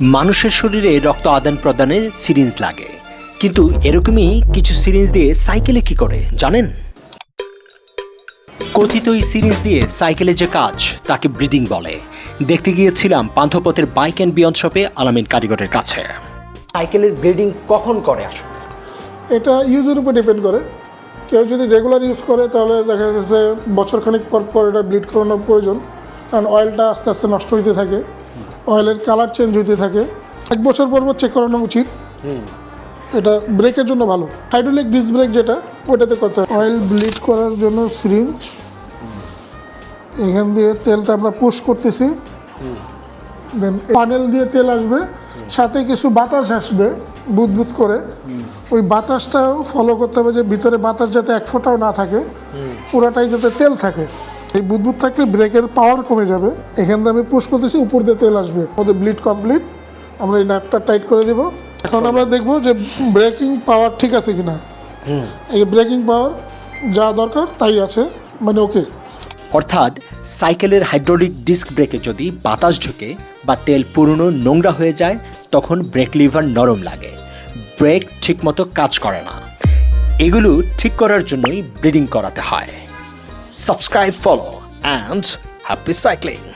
মানুষের শরীরে রক্ত আদান প্রদানে সিরিঞ্জ লাগে। কিন্তু এরকমই কিছু সিরিঞ্জ দিয়ে সাইকেলে কি করে, জানেন? কথিত এই সিরিজ দিয়ে সাইকেলে যে কাজ, তাকে ব্রিডিং বলে। দেখতে গিয়েছিলাম পান্থপথের বাইক অ্যান্ড বিয়ন্ড শপে আলামিন কারিগরের কাছে। সাইকেলের ব্রিডিং কখন করে আসলে? এটা ইউজের উপর ডিপেন্ড করে। কেউ যদি রেগুলার ইউজ করে, তাহলে দেখা গেছে বছরখানেক পর পর এটা ব্লিড করানোর প্রয়োজন। কারণ অয়েলটা আস্তে আস্তে নষ্ট হইতে থাকে। অয়েলের কালার চেঞ্জ হইতে থাকে। এক বছর পর পর চেক করানো উচিত। এটা ব্রেকের জন্য ভালো। হাইড্রোলিক ডিস্ক ব্রেক যেটা ওটাতে করতে হয় অয়েল ব্লিড করার জন্য সিরিঞ্জ এখান দিয়ে তেলটা আমরা পুশ করতেছি। দেন পানেল দিয়ে তেল আসবে। সাথে কিছু বাতাস আসবে বুদবুদ করে। ওই বাতাসটাও ফলো করতে হবে যে ভিতরে বাতাস যাতে এক ফোঁটাও না থাকে। পুরাটাই যাতে তেল থাকে। এই বুদবুদ থাকলে ব্রেকের পাওয়ার কমে যাবে। এখান থেকে আমি পুশ করতেছি উপর দিয়ে তেল আসবে। ওদের ব্লিড কমপ্লিট আমরা এই ন্যাপটা টাইট করে দিব। এখন আমরা দেখব যে ব্রেকিং পাওয়ার ঠিক আছে কিনা। এই ব্রেকিং পাওয়ার যা দরকার তাই আছে মানে ওকে অর্থাৎ সাইকেলের হাইড্রোলিক ডিস্ক ব্রেকে যদি বাতাস ঢুকে বা তেল পুরনো নোংরা হয়ে যায় তখন ব্রেক লিভার নরম লাগে। ব্রেক ঠিকমতো কাজ করে না। এগুলো ঠিক করার জন্যই ব্রিডিং করাতে হয়। Subscribe follow and happy cycling